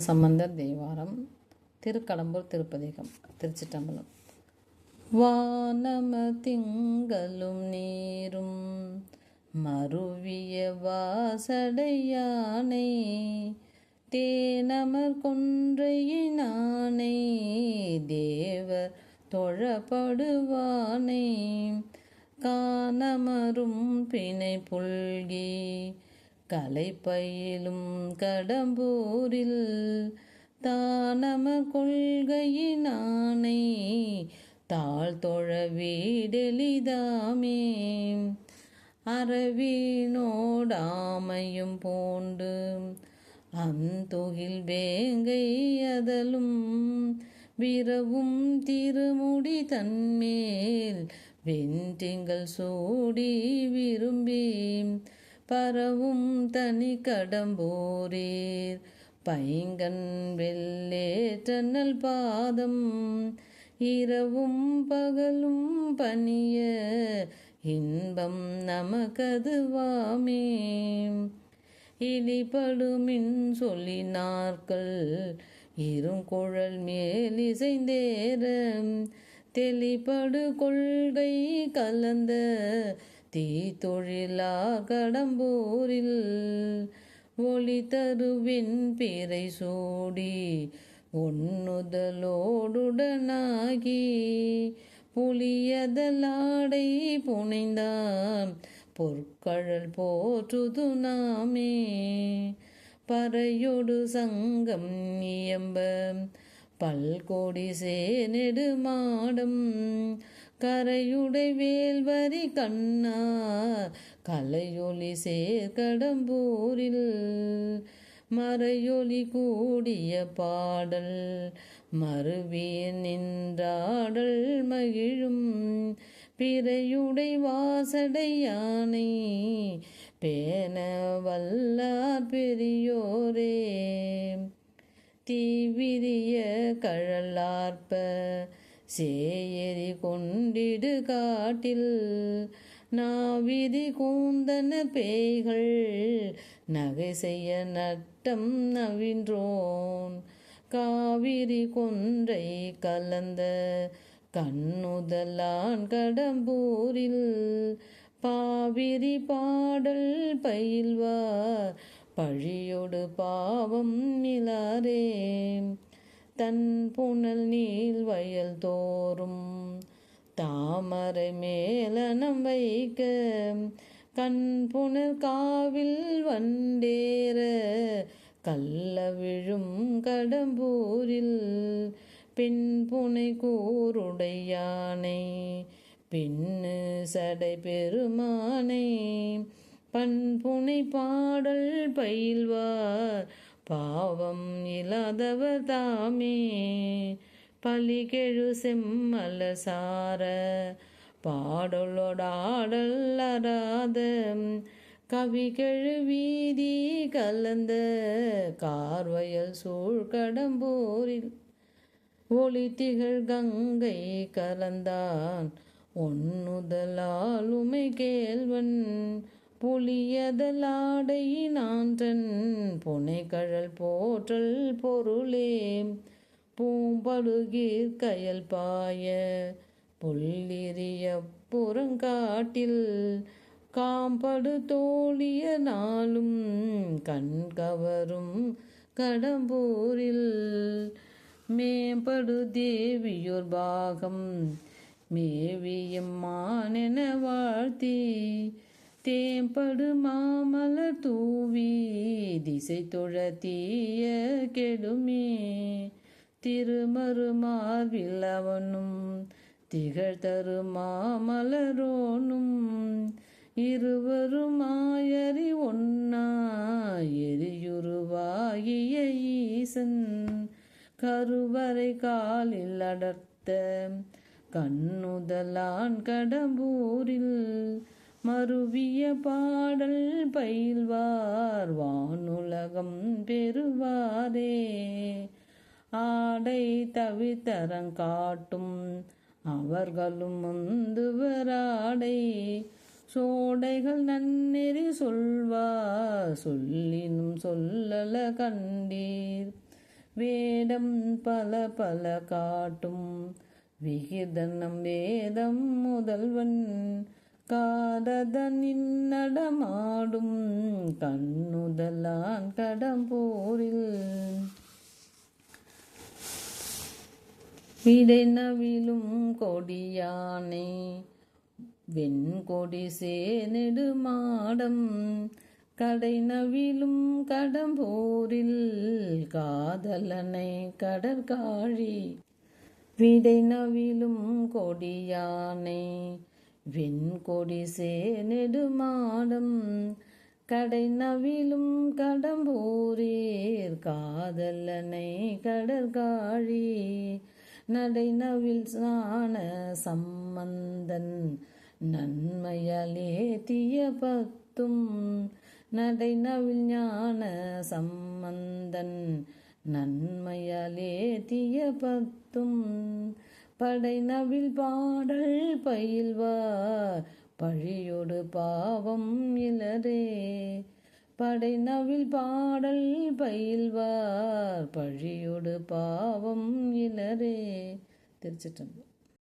சம்பந்தர் தேவாரம் திருக்கடம்பூர் திருப்பதிகம் திருச்சிட்டம்பலம் வானம திங்களும் நீரும் மருவிய வாசடையானை தேனமர் கொன்றையினானை தேவர் தொழப்படுவானை காணமரும் பிணை புல்கி கலை பயிலும் கடம்பூரில் தானம கொள்கையினானை தாழ்தொழ வீடெளிதாமே. அரவினோடாமையும் போண்டு அந்தொகில் வேங்கை அதலும் விரவும் திருமுடி தன்மேல் வென்றிங்கள் சூடி விரும்பி பரவும் தனி கடம்போரீர். பைங்கன் வெள்ளேற்றனல் பாதம். இரவும் பகலும் பனிய இன்பம் நமக்கதுவாமே இடிபடுமின் சொல்லினார்கள். இருங்குழல் மேலிசைந்தேர தெளிபடு கொள்கை கலந்த தீத்தொழிலா கடம்பூரில் ஒளி தருவின் பிறை சூடி ஒன்னுதலோடுடனாகி புலியதலாடை புனைந்தான். பொற்கழல் போற்றுது நாமே. பறையொடு சங்கம் இயம்ப பல்கோடி சேனெடு மாடம் கரையுடை வேல்வரி கண்ணா கலையொலி சேர்கடம்பூரில் மறையொலி கூடிய பாடல் மறுவிய நின்றாடல் மகிழும் பிறையுடை வாசடையானை பேன வல்லார் பெரியோரே. தீவிரிய கழலார்ப்ப சேயரி கொண்டிடு காட்டில். நாவிதி கூந்தன பேய்கள் நகை செய்ய நட்டம் நவின்றோன். காவிரி கொன்றை கலந்த கண்ணுதலான் கடம்பூரில் பாவிரி பாடல் பயில்வார் பழியொடு பாவம் மிலாரே தன் புனல் நீள் வயல் தோறும் தாமரை மேலனம் வைக்க கண் புனல் காவில் வண்டேற கல்ல விழும் கடம்பூரில் பின் புனை கூருடையானை பின்னு சடை பெருமானை. பண்புனை பாடல் பயில்வார். பாவம் இல்லாதவர் தாமே. பலிகெழு செம்மல சார. பாடலோடாடல் அறாத கவிகெழு வீதி கலந்த. கார்வயல் சூழ்கடம்பூரில் ஒளி திகழ் கங்கை கலந்தான். ஒன்னுதலாலுமை கேள்வன். புலியதலாடை நான்றன் புனைகழல் போற்றல் பொருளே. பூம்படுகீர் கயல் பாய புல்லிரிய புறங்காட்டில் காம்படு தோழிய நாளும் கண் கவரும் கடம்பூரில். மேம்படு தேவியோர் பாகம் மேவியம்மானென வாழ்த்தி தேம்படு மாமலர் தூவி திசை தொழத்தீய கெடுமே. திருமருமார்வில் அவனும் திகழ் தரு மாமலரோனும். இருவருமாயறி ஒன்னா எரியுருவாகிய ஈசன். கருவறை காலில் அடர்த்த கண்ணுதலான் கடம்பூரில் மறுவிய பாடல் பயில்வார் வானுலகம் பெறுவாரே. ஆடை தவித்தரங்காட்டும் அவர்களும் முந்துவராடை சோடைகள் நன்னெறி சொல்வார் சொல்லினும் சொல்லல கண்டீர். வேடம் பல பல காட்டும் விகிதனம் வேதம் முதல்வன் காததனின் நடமாடும் கண்ணுதலான் கடம்பூரில். விடை கொடியானே வெண்கொடி சேனெடுமாடம் கடைநவிலும் கடம்பூரில் காதலனை கடற்காழி. விடைநவிலும் கொடியானே வெண்கொடி சேனெடுமாடம் கடை நவிலும் கடம்பூரீர் காதலனை கடற்காழி நடை நவில் சாண சம்பந்தன் நன்மையாலே தீய பத்தும் நடை நவில் ஞான சம்பந்தன் நன்மையாலே தீய பத்தும் படை நவில் பாடல் பயில்வார். பழியோடு பாவம் இலரே. படை நவில் பாடல் பயில்வார். பழியோடு பாவம் இலரே. திருச்சிட்டம்பு